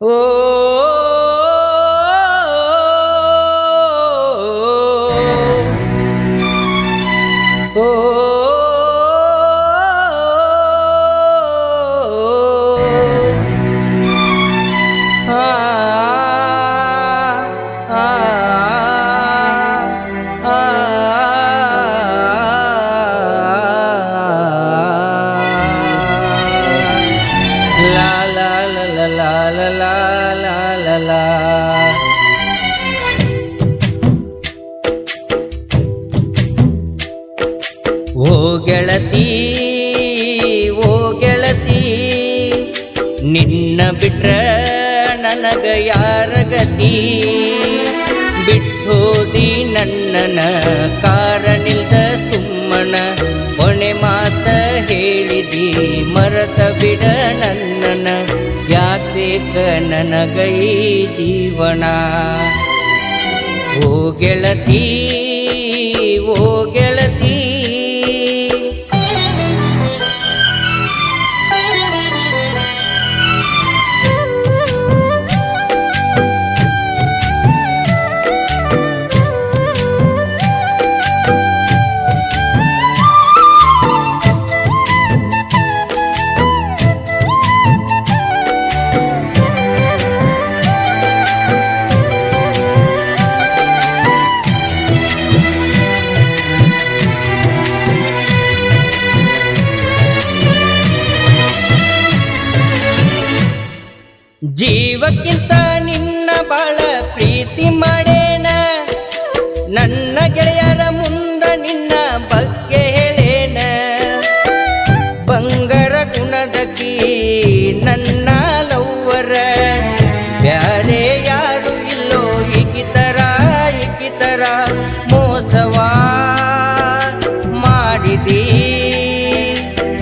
ও la la la la la ಲಾ ಓ ಗೆಳತಿ ಓ ಗೆಳತಿ, ನಿನ್ನ ಬಿಟ್ರ ನನಗ ಯಾರ ಗತಿ? ಬಿಟ್ಟೋದಿ ನನ್ನನ ಕಾರಣಿಲ್ದ ಸುಮ್ಮನ, ಕೊನೆ ಮಾತ ಹೇಳಿದಿ ಮರತ ಬಿಡ ನನ್ನನ. વેક નન ગઈ જીવના. ભોગેલતી ઓ ಜೀವಕ್ಕಿಂತ ನಿನ್ನ ಬಾಳ ಪ್ರೀತಿ ಮಾಡೇನ? ನನ್ನ ಗೆಳೆಯರ ಮುಂದ ನಿನ್ನ ಬಗ್ಗೆ ಹೇಳೇನ? ಬಂಗಾರ ಗುಣದಕಿ ನನ್ನ ಲವ್ವರ. ಬ್ಯಾರೆ ಯಾರು ಇಲ್ಲೋ ಇಕ್ಕಿತರ ಇಕ್ಕಿತರ ಮೋಸವಾ ಮಾಡಿದಿ.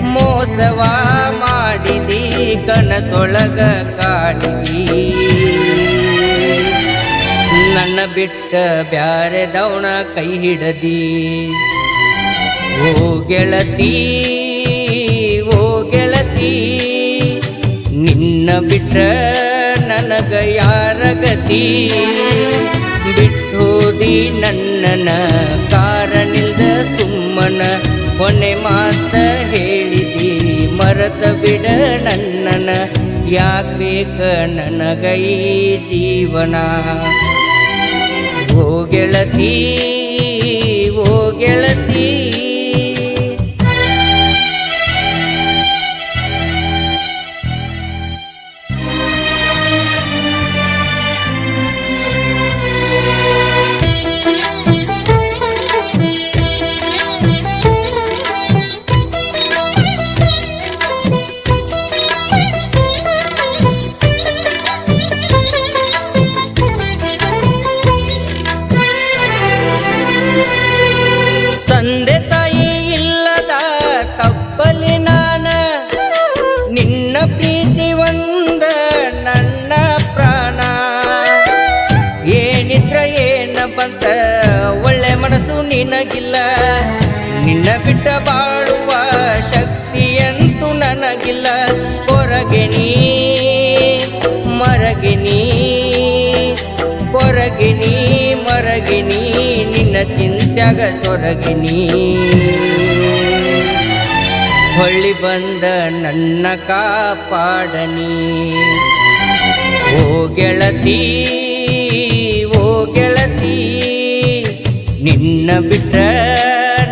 ಮೋಸವಾ ಮಾಡಿದಿ ಕನಸೊಳಗ ಬಿಟ್ಟ ಬ್ಯಾರೆ ದೌಣ ಕೈ ಹಿಡದಿ. ಓ ಗೆಳತಿ ಓ ಗೆಳತಿ, ನಿನ್ನ ಬಿಟ್ಟ ನನಗ ಯಾರ ಗತಿ? ಬಿಟ್ಟೋದಿ ನನ್ನನ ಕಾರಣಿಲ್ದ ಸುಮ್ಮನ ಕೊನೆ ಮಾತ ಹೇಳಿದಿ. ಮರತ ಬಿಡ ನನ್ನನ, ಯಾಕೆ ಬೇಕ ನನಗೈ ಜೀವನ? ಓ ಗೆಳತಿ ಓ ಗೆಳತಿ. ನೀವೊಂದ ನನ್ನ ಪ್ರಾಣ. ಏನಿದ್ರ ಏನ ಬಂತ? ಒಳ್ಳೆ ಮನಸ್ಸು ನಿನಗಿಲ್ಲ. ನಿನ್ನ ಬಿಟ್ಟ ಬಾಳುವ ಶಕ್ತಿಯಂತೂ ನನಗಿಲ್ಲ. ಹೊರಗಿಣಿ ಮರಗಿಣಿ ಹೊರಗಿಣಿ ಮರಗಿಣಿ ನಿನ್ನ ಚಿಂತ್ಯಾಗ ಸೊರಗಿಣಿ ಹೊಳ್ಳಿ ಬಂದ ನನ್ನ ಕಾಪಾಡನಿ. ಓ ಗೆಳತಿ ಓ ಗೆಳತಿ, ನಿನ್ನ ಬಿಟ್ರ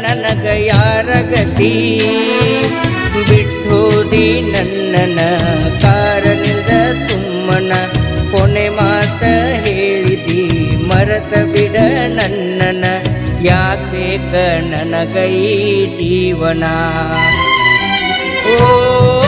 ನನಗ ಯಾರ ಗತಿ? ಬಿಟ್ಟೋದಿ ನನ್ನನ ಕಾರಣದ ಸುಮ್ಮನ ಕೊನೆ ಮಾತ ಹೇಳಿದಿ, ಮರತ ಬಿಡ ನನ್ನನ. ಯಾಕೆ ಬೇಕ ನನಗೈ ಜೀವನ? Oh.